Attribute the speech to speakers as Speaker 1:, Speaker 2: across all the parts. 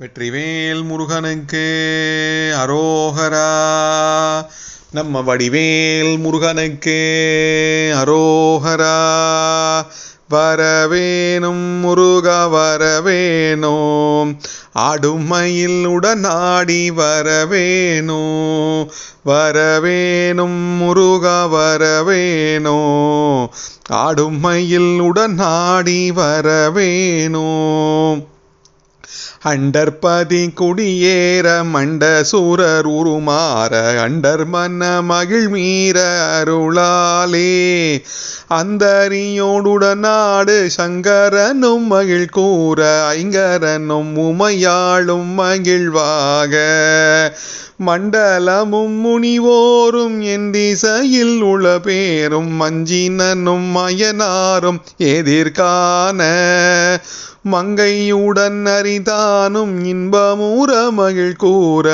Speaker 1: வெற்றிவேல் முருகனுக்கு அரோகரா. நம்ம வடிவேல் முருகனுக்கு அரோகரா. வரவேணும் முருக வரவேணும். ஆடுமையில் உடனாடி வரவேணும். வரவேணும் முருக வரவேணும். ஆடுமையில் உடனாடி வரவேணும். அண்டர்பதி குடியேற மண்ட சூரர் உருமாற அண்டர் மன்ன மகிழ் மீற அருளாலே. அந்தரியோடுடனாடு சங்கரனும் மகிழ் கூற ஐங்கரனும் உமையாளும் மகிழ்வாக மண்டலமும் முனிவோரும் என் திசையில் உள பேரும் மஞ்சினனும் மயனாரும் எதிர்கான மங்கையுடன் அறி தானும் இன்பமூற மகிழ் கூற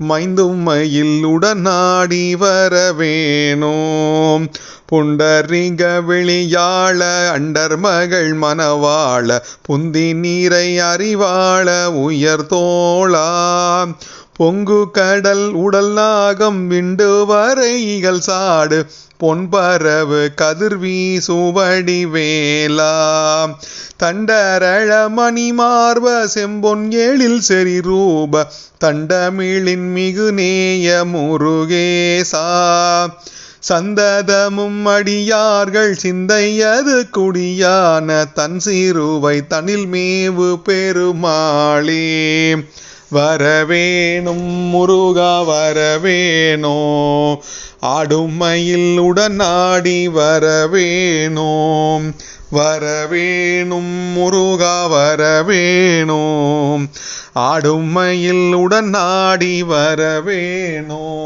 Speaker 1: மைந்தும்மையில் உடனாடி வரவேணும் புண்டரிக விழியாள அண்டர் மகள் மனவாள புந்தி நீரை அறிவாள உயர்தோளா பொங்கு கடல் உடல் நாகம் விண்டு வரைகள் சாடு பொன்பரவு கதிர்வீசுவடி வேலா தண்டரழ மணிமார்ப செம்பொன் ஏழில் செறி ரூப தண்டமிழின் மிகு நேய முருகேசா சந்ததமும் அடியார்கள் சிந்தையது குடியான தன் சிறுவை தனில் மேவு பெருமாளே. வரவேணும் முருகா வரவேணோ. ஆடுமையில் உடனாடி வரவேணோ. வரவேணும் முருகா வரவேணோ. ஆடுமையில் உடனாடி வரவேணோ.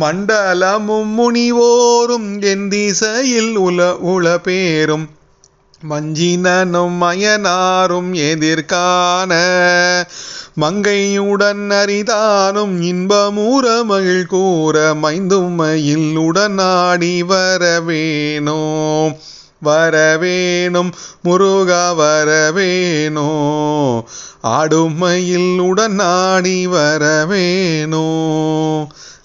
Speaker 1: மண்டலமும் முனிவோரும் என் திசையில் உல உள பேரும். மஞ்சினனும் மயனாரும் எதிர்கான மங்கையுடன் அரிதானும் இன்பமூற மகிழ் கூற மைந்துமையில் உடனாடி வரவேணோ வரவேணும். முருகா வரவேணோ ஆடுமையில் உடனாடி வரவேணோ